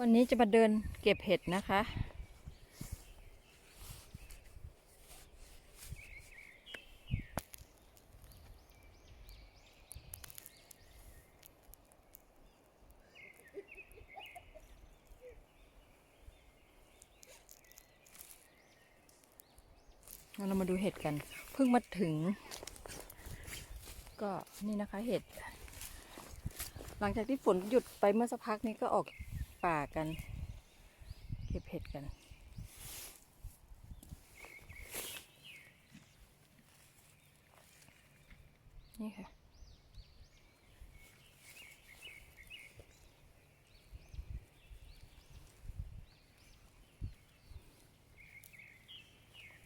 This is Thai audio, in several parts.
วันนี้จะมาเดินเก็บเห็ดนะคะ เรามาดูเห็ดกัน เพิ่งมาถึง ก็นี่นะคะเห็ด หลังจากที่ฝนหยุดไปเมื่อสักพักนี้ก็ออก ป่ากัน เก็บเห็ดกัน นี่ค่ะ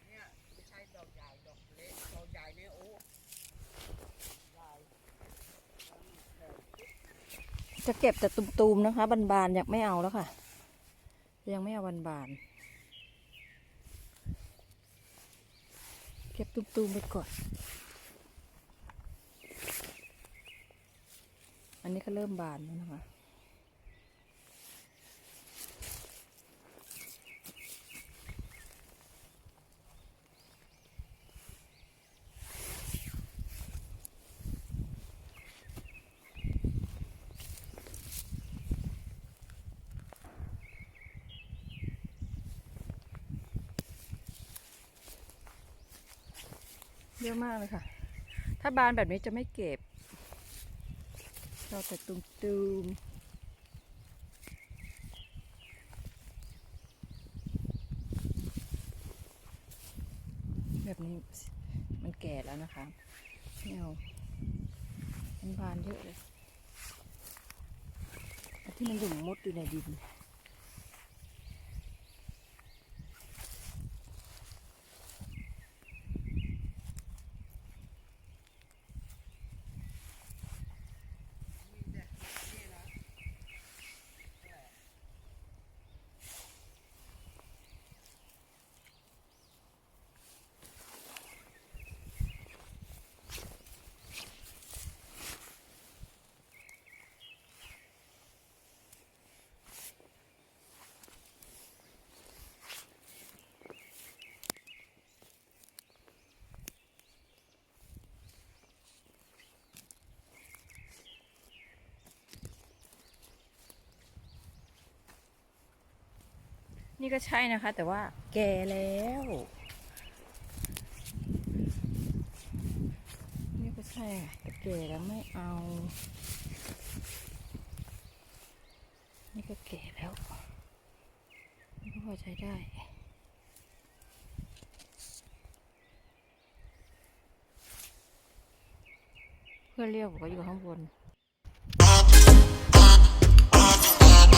เนี่ยไม่ใช่ดอกใหญ่ดอกเล็กดอกใหญ่เนี่ยโอ้ใหญ่ จะเก็บแต่ตุ่มๆนะคะ บานๆยังไม่เอาแล้วค่ะ ยังไม่เอาบานๆเก็บตุ่มๆไปก่อน อันนี้ก็เริ่มบานแล้วนะคะ เยอะมากเลยค่ะ ถ้าบานแบบนี้จะไม่เก็บ เราแต่ตุมๆแบบนี้มันแก่แล้วนะคะไม่เอามันบานเยอะเลยที่มันหยุ่มมดอยู่ในดิน นี่ก็ใช่นะคะ แต่ว่าแก่แล้ว นี่ก็ใช่แต่แก่แล้วไม่เอา นี่ก็แก่แล้ว นี่ก็พอใช้ได้เพื่อนเรียกบอกว่าอยู่ข้างบน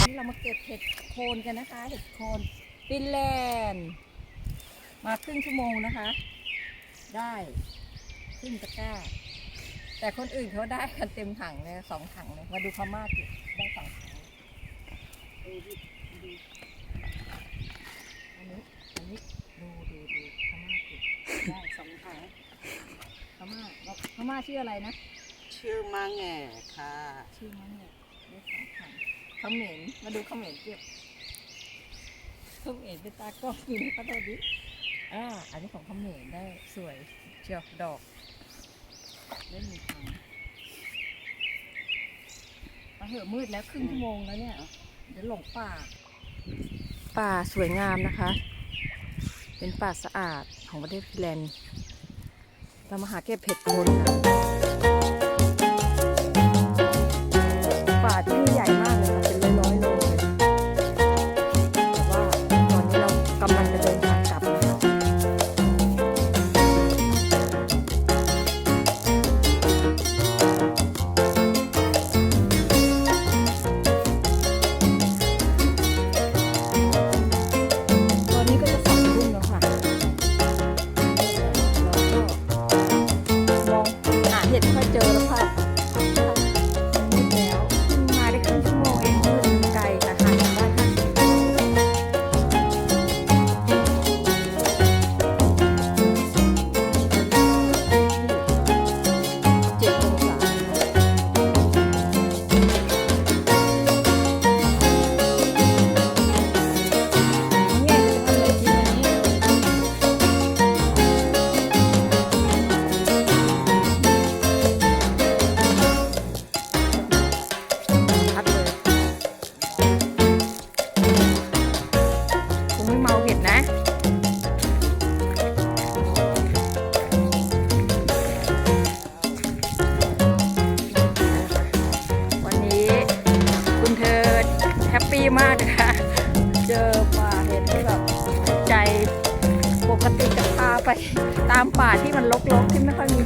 นี่เรามาเก็บเห็ดโคนกันนะคะ เห็ดโคนฟินแลนด์ มาครึ่งชั่วโมงนะคะ ได้ครึ่งตะกร้า แต่คนอื่นเขาได้กันเต็มถังเลยสองถังเลย มาดูพม่าสิได้สองถังดูดิดูอันนี้อันนี้ดูดูดูพม่าสิได้สองถังพม่าแล้วพม่าชื่ออะไรนะ ชื่อมาแง่ค่ะ ชื่อมันเนี่ยได้สองถัง เขมรมาดูเขมรเก็บเขมรเป็นตากล้องอยู่นะคะตอนนี้อ่าอันนี้ของเขมรได้สวยเชียวดอกได้มีถังมาเหอะมืดแล้วครึ่งชั่วโมงแล้วเนี่ยเดี๋ยวหลงป่า ป่าสวยงามนะคะ เป็นป่าสะอาดของประเทศฟินแลนด์เรามาหาเก็บเห็ดโคนค่ะป่าที่ใหญ่มากเลย มากนะค่ะ เจอป่าเห็นที่แบบใจปกติจะพาไปตามป่าที่มันรกๆที่ไม่ค่อยมี